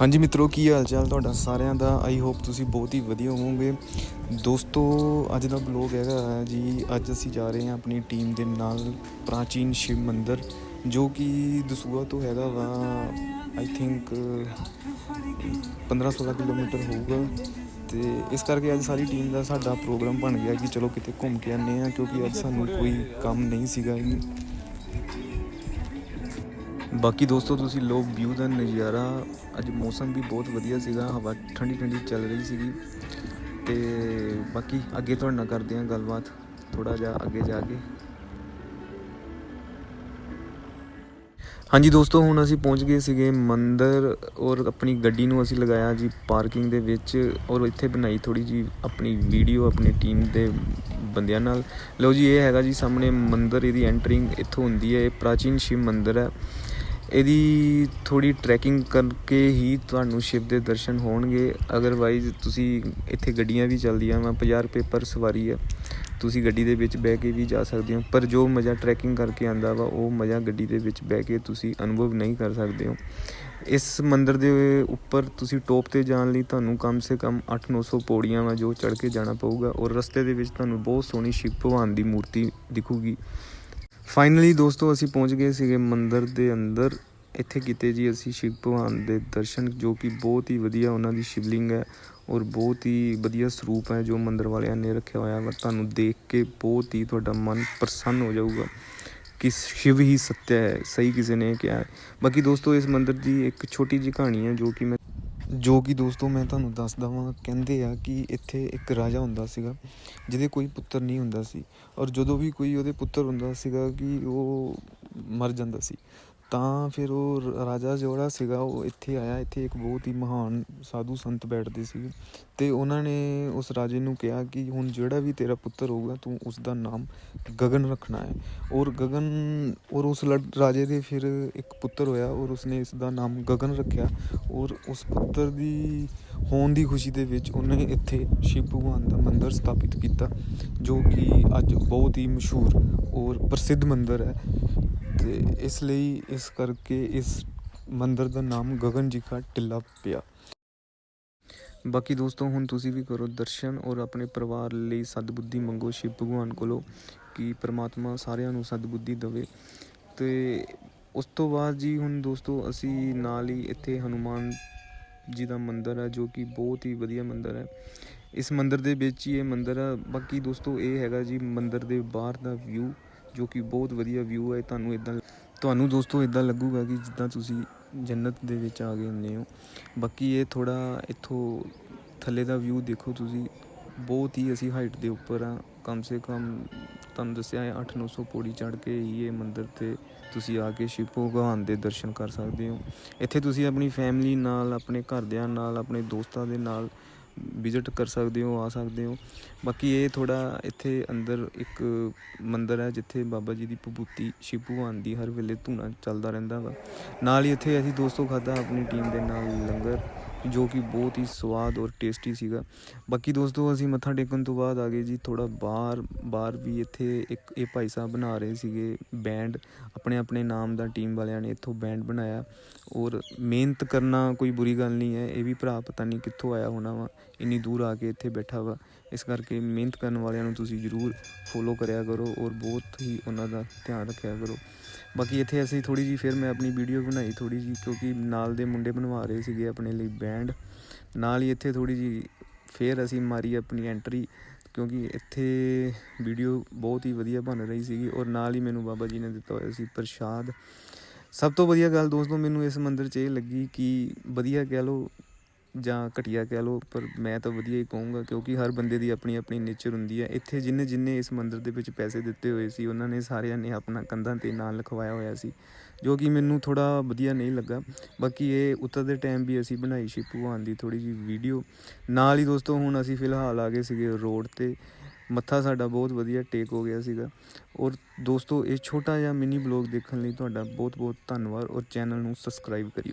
ਹਾਂਜੀ ਮਿੱਤਰੋ, ਕੀ ਹਾਲ ਚਾਲ ਤੁਹਾਡਾ? ਸਾਰਿਆਂ ਦਾ ਆਈ ਹੋਪ ਤੁਸੀਂ ਬਹੁਤ ਹੀ ਵਧੀਆ ਹੋਵੋਗੇ। ਦੋਸਤੋ, ਅੱਜ ਦਾ ਬਲੌਗ ਹੈਗਾ ਹੈ ਜੀ, ਅੱਜ ਅਸੀਂ ਜਾ ਰਹੇ ਹਾਂ ਆਪਣੀ ਟੀਮ ਦੇ ਨਾਲ ਪ੍ਰਾਚੀਨ ਸ਼ਿਵ ਮੰਦਿਰ, ਜੋ ਕਿ ਦਸੂਆ ਤੋਂ ਹੈਗਾ ਵਾ ਆਈ ਥਿੰਕ 15-16 ਕਿਲੋਮੀਟਰ ਹੋਊਗਾ। ਤੇ ਇਸ ਕਰਕੇ ਅੱਜ ਸਾਰੀ ਟੀਮ ਦਾ ਸਾਡਾ ਪ੍ਰੋਗਰਾਮ ਬਣ ਗਿਆ ਕਿ ਚਲੋ ਕਿਤੇ ਘੁੰਮ ਕੇ ਆਨੇ ਆ ਕਿਉਂਕਿ ਅੱਜ ਸਾਨੂੰ ਕੋਈ ਕੰਮ ਨਹੀਂ ਸੀਗਾ। ਬਾਕੀ ਦੋਸਤੋ, ਤੁਸੀਂ ਲੋਕ ਵਿਊ ਦਾ ਨਜ਼ਾਰਾ, ਅੱਜ ਮੌਸਮ ਵੀ ਬਹੁਤ ਵਧੀਆ ਸੀਗਾ, ਹਵਾ ਠੰਡੀ ਠੰਡੀ ਚੱਲ ਰਹੀ ਸੀਗੀ। ਤੇ ਬਾਕੀ ਅੱਗੇ ਤੁਹਾਡੇ ਨਾਲ ਕਰਦੇ ਹਾਂ ਗੱਲਬਾਤ ਥੋੜਾ ਜਿਹਾ ਅੱਗੇ ਜਾ ਕੇ। ਹਾਂਜੀ ਦੋਸਤੋ, ਹੁਣ ਅਸੀਂ ਪਹੁੰਚ ਗਏ ਸੀਗੇ ਮੰਦਰ ਔਰ ਆਪਣੀ ਗੱਡੀ ਨੂੰ ਅਸੀਂ ਲਗਾਇਆ ਜੀ ਪਾਰਕਿੰਗ ਦੇ ਵਿੱਚ ਔਰ ਇੱਥੇ ਬਣਾਈ ਥੋੜੀ ਜੀ ਆਪਣੀ ਵੀਡੀਓ ਆਪਣੀ ਟੀਮ ਦੇ ਬੰਦਿਆਂ ਨਾਲ। ਲਓ ਜੀ, ਇਹ ਹੈਗਾ ਜੀ ਸਾਹਮਣੇ ਮੰਦਰ, ਇਹਦੀ ਐਂਟਰਿੰਗ ਇੱਥੋਂ ਹੁੰਦੀ ਹੈ, ਇਹ ਪ੍ਰਾਚੀਨ ਸ਼ਿਵ ਮੰਦਰ ਹੈ। ਇਹਦੀ ਥੋੜੀ ਟਰੈਕਿੰਗ ਕਰਕੇ ਹੀ ਤੁਹਾਨੂੰ ਸ਼ਿਵ ਦੇ ਦਰਸ਼ਨ ਹੋਣਗੇ। ਅਦਰਵਾਈਜ਼ ਤੁਸੀਂ ਇੱਥੇ ਗੱਡੀਆਂ ਵੀ ਚੱਲਦੀਆਂ ਵਾ 50 ਰੁਪਏ ਪਰ ਸਵਾਰੀ ਆ। ਤੁਸੀਂ ਗੱਡੀ ਦੇ ਵਿੱਚ ਬਹਿ ਕੇ ਵੀ ਜਾ ਸਕਦੇ ਹੋ। ਪਰ ਜੋ ਮਜ਼ਾ ਟਰੈਕਿੰਗ ਕਰਕੇ ਆਂਦਾ ਵਾ, ਉਹ ਮਜ਼ਾ ਗੱਡੀ ਦੇ ਵਿੱਚ ਬਹਿ ਕੇ ਤੁਸੀਂ ਅਨੁਭਵ ਨਹੀਂ ਕਰ ਸਕਦੇ ਹੋ। ਇਸ ਮੰਦਰ ਦੇ ਉੱਪਰ ਤੁਸੀਂ ਟੋਪ ਤੇ ਜਾਣ ਲਈ ਤੁਹਾਨੂੰ ਕਮ ਸੇ ਕਮ 8-900 ਪੌੜੀਆਂ ਵਾ ਜੋ ਚੜ੍ਹ ਕੇ ਜਾਣਾ ਪਊਗਾ। ਔਰ ਰਸਤੇ ਦੇ ਵਿੱਚ ਤੁਹਾਨੂੰ ਬਹੁਤ ਸੋਹਣੀ ਸ਼ਿਵ ਭਗਵਾਨ ਦੀ ਮੂਰਤੀ ਦਿਖੂਗੀ। ਫਾਈਨਲੀ ਦੋਸਤੋ ਅਸੀਂ ਪਹੁੰਚ ਗਏ ਸੀਗੇ ਮੰਦਿਰ ਦੇ ਅੰਦਰ। ਇੱਥੇ ਕੀਤੇ ਜੀ ਅਸੀਂ ਸ਼ਿਵ ਭਗਵਾਨ ਦੇ ਦਰਸ਼ਨ, ਜੋ ਕਿ ਬਹੁਤ ਹੀ ਵਧੀਆ ਉਹਨਾਂ ਦੀ ਸ਼ਿਵਲਿੰਗ ਹੈ ਔਰ ਬਹੁਤ ਹੀ ਵਧੀਆ ਸਰੂਪ ਹੈ ਜੋ ਮੰਦਿਰ ਵਾਲਿਆਂ ਨੇ ਰੱਖਿਆ ਹੋਇਆ ਵਾ। ਤੁਹਾਨੂੰ ਦੇਖ ਕੇ ਬਹੁਤ ਹੀ ਤੁਹਾਡਾ ਮਨ ਪ੍ਰਸੰਨ ਹੋ ਜਾਊਗਾ ਕਿ ਸ਼ਿਵ ਹੀ ਸੱਤਿਆ ਹੈ, ਸਹੀ ਕਿਸੇ ਨੇ ਕਿਹਾ ਹੈ। ਬਾਕੀ ਦੋਸਤੋ ਇਸ ਮੰਦਿਰ ਦੀ ਇੱਕ ਛੋਟੀ ਜਿਹੀ ਕਹਾਣੀ ਹੈ ਜੋ ਕਿ ਮੈਂ ਜੋ ਕਿ ਦੋਸਤੋ ਮੈਂ ਤੁਹਾਨੂੰ ਦੱਸਦਾ ਵਾਂ, ਕਹਿੰਦੇ ਆ ਕਿ ਇੱਥੇ ਇੱਕ ਰਾਜਾ ਹੁੰਦਾ ਸੀਗਾ, ਜਿਹਦੇ ਕੋਈ ਪੁੱਤਰ ਨਹੀਂ ਹੁੰਦਾ ਸੀ। ਔਰ ਜਦੋਂ ਵੀ ਕੋਈ ਉਹਦੇ ਪੁੱਤਰ ਹੁੰਦਾ ਸੀਗਾ ਕਿ ਉਹ ਮਰ ਜਾਂਦਾ ਸੀ। ਤਾਂ ਫਿਰ ਉਹ ਰਾਜਾ ਜਿਹੜਾ ਸੀਗਾ ਉਹ ਇੱਥੇ ਆਇਆ, ਇੱਥੇ ਇੱਕ ਬਹੁਤ ਹੀ ਮਹਾਨ ਸਾਧੂ ਸੰਤ ਬੈਠਦੇ ਸੀ ਤੇ ਉਹਨਾਂ ਨੇ ਉਸ ਰਾਜੇ ਨੂੰ ਕਿਹਾ ਕਿ ਹੁਣ ਜਿਹੜਾ ਵੀ ਤੇਰਾ ਪੁੱਤਰ ਹੋਊਗਾ, ਤੂੰ ਉਸ ਦਾ ਨਾਮ ਗਗਨ ਰੱਖਣਾ ਹੈ। ਔਰ ਗਗਨ, ਔਰ ਉਸ ਲੜ- ਰਾਜੇ ਦੇ ਫਿਰ ਇੱਕ ਪੁੱਤਰ ਹੋਇਆ ਔਰ ਉਸਨੇ ਇਸ ਦਾ ਨਾਮ ਗਗਨ ਰੱਖਿਆ ਔਰ ਉਸ ਪੁੱਤਰ ਦੀ ਹੋਣ ਦੀ ਖੁਸ਼ੀ ਦੇ ਵਿੱਚ ਉਹਨੇ ਇੱਥੇ ਸ਼ਿਵ ਭਗਵਾਨ ਦਾ ਮੰਦਿਰ ਸਥਾਪਿਤ ਕੀਤਾ, ਜੋ ਕਿ ਅੱਜ ਬਹੁਤ ਹੀ ਮਸ਼ਹੂਰ ਔਰ ਪ੍ਰਸਿੱਧ ਮੰਦਿਰ ਹੈ। ਤੇ ਇਸ ਲਈ ਇਸ ਕਰਕੇ ਇਸ ਮੰਦਰ ਦਾ ਨਾਮ ਗਗਨ ਜੀ ਕਾ ਟਿੱਲਾ ਪਿਆ। ਬਾਕੀ ਦੋਸਤੋ, ਹੁਣ ਤੁਸੀਂ ਵੀ ਕਰੋ ਦਰਸ਼ਨ ਔਰ ਆਪਣੇ ਪਰਿਵਾਰ ਲਈ ਸਤਬੁੱਧੀ ਮੰਗੋ ਸ਼ਿਵ ਭਗਵਾਨ ਕੋਲੋਂ ਕਿ ਪ੍ਰਮਾਤਮਾ ਸਾਰਿਆਂ ਨੂੰ ਸਤਬੁੱਧੀ ਦੇਵੇ। ਤੇ ਉਸ ਤੋਂ ਬਾਅਦ ਜੀ ਹੁਣ ਦੋਸਤੋ, ਅਸੀਂ ਨਾਲ ਹੀ ਇੱਥੇ ਹਨੂਮਾਨ ਜੀ ਦਾ ਮੰਦਿਰ ਹੈ, ਜੋ ਕਿ ਬਹੁਤ ਹੀ ਵਧੀਆ ਮੰਦਿਰ ਹੈ। ਇਸ ਮੰਦਿਰ ਦੇ ਵਿੱਚ ਹੀ ਇਹ ਮੰਦਿਰ ਹੈ ਬਾਕੀ ਦੋਸਤੋ, ਇਹ ਹੈਗਾ ਜੀ ਮੰਦਿਰ ਦੇ ਬਾਹਰ ਦਾ ਵਿਊ ਜੋ ਕਿ ਬਹੁਤ ਵਧੀਆ ਵਿਊ ਹੈ, ਤੁਹਾਨੂੰ ਇਦਾਂ ਤੁਹਾਨੂੰ ਦੋਸਤੋ ਇਦਾਂ ਲੱਗੂਗਾ ਕਿ ਜਿੱਦਾਂ ਤੁਸੀਂ ਜੰਨਤ ਦੇ ਵਿੱਚ ਆ ਗਏ ਹੁੰਦੇ ਹੋ। ਬਾਕੀ ਇਹ ਥੋੜਾ ਇੱਥੋਂ ਥੱਲੇ ਦਾ ਵਿਊ ਦੇਖੋ ਤੁਸੀਂ। ਬਹੁਤ ਹੀ ਅਸੀਂ ਹਾਈਟ ਦੇ ਉੱਪਰ ਆ ਕਮ ਸੇ ਕਮ ਤੁਹਾਨੂੰ ਦੱਸਿਆ ਹੈ 8-900 ਪੌੜੀ ਚੜ੍ਹ ਕੇ ਹੀ ਇਹ ਮੰਦਿਰ ਤੇ ਤੁਸੀਂ ਆ ਕੇ ਸ਼ਿਵ ਭਗਵਾਨ ਦੇ ਦਰਸ਼ਨ ਕਰ ਸਕਦੇ ਹੋ। ਇੱਥੇ ਤੁਸੀਂ ਆਪਣੀ ਫੈਮਿਲੀ ਨਾਲ, ਆਪਣੇ ਘਰਦਿਆਂ ਨਾਲ, ਆਪਣੇ ਦੋਸਤਾਂ ਦੇ ਨਾਲ ਵਿਜ਼ਿਟ ਕਰ ਸਕਦੇ ਹੋ, ਆ ਸਕਦੇ ਹੋ। ਬਾਕੀ ਇਹ ਥੋੜਾ ਇੱਥੇ ਅੰਦਰ ਇੱਕ ਮੰਦਿਰ ਹੈ, ਜਿੱਥੇ ਬਾਬਾ ਜੀ ਦੀ ਵਿਭੂਤੀ ਸ਼ਿਵ ਭਗਵਾਨ ਦੀ ਹਰ ਵੇਲੇ ਧੂਣਾ ਚੱਲਦਾ ਰਹਿੰਦਾ ਵਾ। ਨਾਲ ਹੀ ਇੱਥੇ ਅਸੀਂ ਦੋਸਤੋ ਖਾਦਾ ਆਪਣੀ ਟੀਮ ਦੇ ਨਾਲ ਲੰਗਰ। ਜੋ ਕਿ ਬਹੁਤ ਹੀ ਸਵਾਦ ਔਰ ਟੇਸਟੀ ਸੀਗਾ। ਬਾਕੀ ਦੋਸਤੋ, ਅਸੀਂ ਮੱਥਾ ਟੇਕਣ ਤੋਂ ਬਾਅਦ ਆ ਗਏ ਜੀ ਥੋੜਾ ਬਾਹਰ ਬਾਹਰ ਵੀ ਇੱਥੇ ਇੱਕ ਇਹ ਭਾਈ ਸਾਹਿਬ ਬਣਾ ਰਹੇ ਸੀਗੇ ਬੈਂਡ ਆਪਣੇ ਆਪਣੇ ਨਾਮ ਦਾ ਟੀਮ ਵਾਲਿਆਂ ਨੇ ਇੱਥੋਂ ਬੈਂਡ ਬਣਾਇਆ। ਔਰ ਮਿਹਨਤ ਕਰਨਾ ਕੋਈ ਬੁਰੀ ਗੱਲ ਨਹੀਂ ਹੈ, ਇਹ ਵੀ ਭਰਾ ਪਤਾ ਨਹੀਂ ਕਿੱਥੋਂ ਆਇਆ ਹੋਣਾ ਵਾ, ਇੰਨੀ ਦੂਰ ਆ ਕੇ ਇੱਥੇ ਬੈਠਾ ਵਾ। ਇਸ ਕਰਕੇ ਮਿਹਨਤ ਕਰਨ ਵਾਲਿਆਂ ਨੂੰ ਤੁਸੀਂ ਜ਼ਰੂਰ ਫੋਲੋ ਕਰਿਆ ਕਰੋ ਔਰ ਬਹੁਤ ਹੀ ਉਹਨਾਂ ਦਾ ਧਿਆਨ ਰੱਖਿਆ ਕਰੋ। ਬਾਕੀ ਇੱਥੇ ਅਸੀਂ ਥੋੜੀ ਜੀ ਫਿਰ ਮੈਂ ਆਪਣੀ ਵੀਡੀਓ ਬਣਾਈ ਥੋੜੀ ਜੀ ਕਿਉਂਕਿ ਨਾਲ ਦੇ ਮੁੰਡੇ ਬਣਵਾ ਰਹੇ ਸੀਗੇ ਆਪਣੇ ਲਈ ਬੈਂਡ ਨਾਲ ਹੀ ਇੱਥੇ ਥੋੜੀ ਜੀ ਫਿਰ ਅਸੀਂ ਮਾਰੀ ਆਪਣੀ ਐਂਟਰੀ ਕਿਉਂਕਿ ਇੱਥੇ ਵੀਡੀਓ ਬਹੁਤ ਹੀ ਵਧੀਆ ਬਣ ਰਹੀ ਸੀਗੀ ਔਰ ਨਾਲ ਹੀ ਮੈਨੂੰ ਬਾਬਾ ਜੀ ਨੇ ਦਿੱਤਾ ਹੋਇਆ ਸੀ ਪ੍ਰਸ਼ਾਦ। ਸਭ ਤੋਂ ਵਧੀਆ ਗੱਲ ਦੋਸਤੋ ਮੈਨੂੰ ਇਸ ਮੰਦਿਰ 'ਚ ਇਹ ਲੱਗੀ ਕਿ ਵਧੀਆ ਕਹਿ ਲਓ ਜਾਂ ਘਟੀਆ ਕਹਿ ਲਓ, ਪਰ ਮੈਂ ਤਾਂ ਵਧੀਆ ਹੀ ਕਹੂੰਗਾ, ਕਿਉਂਕਿ ਹਰ ਬੰਦੇ ਦੀ ਆਪਣੀ ਆਪਣੀ ਨੇਚਰ ਹੁੰਦੀ ਹੈ। ਇੱਥੇ ਜਿੰਨੇ ਜਿੰਨੇ ਇਸ ਮੰਦਿਰ ਦੇ ਵਿੱਚ ਪੈਸੇ ਦਿੱਤੇ ਹੋਏ ਸੀ, ਉਹਨਾਂ ਨੇ ਸਾਰਿਆਂ ਨੇ ਆਪਣਾ ਕੰਧਾਂ ਤੇ ਨਾਂ ਲਿਖਵਾਇਆ ਹੋਇਆ ਸੀ, ਜੋ ਕਿ ਮੈਨੂੰ ਥੋੜਾ ਵਧੀਆ ਨਹੀਂ ਲੱਗਾ। ਬਾਕੀ ਇਹ ਉੱਤਰ ਦੇ ਟਾਈਮ ਵੀ ਅਸੀਂ ਬਣਾਈ ਸੀ ਭਗਵਾਨ ਦੀ ਥੋੜੀ ਜਿਹੀ ਵੀਡੀਓ ਨਾਲ ਹੀ ਦੋਸਤੋ, ਹੁਣ ਅਸੀਂ ਫਿਲਹਾਲ ਆ ਗਏ ਸੀਗੇ ਰੋਡ ਤੇ। ਮੱਥਾ ਸਾਡਾ ਬਹੁਤ ਵਧੀਆ ਟੇਕ ਹੋ ਗਿਆ ਸੀਗਾ। ਔਰ ਦੋਸਤੋ, ਇਹ ਛੋਟਾ ਜਿਹਾ ਮਿਨੀ ਬਲੌਗ ਦੇਖਣ ਲਈ ਤੁਹਾਡਾ ਬਹੁਤ ਬਹੁਤ ਧੰਨਵਾਦ। ਔਰ ਚੈਨਲ ਨੂੰ ਸਬਸਕ੍ਰਾਈਬ ਕਰਿਓ।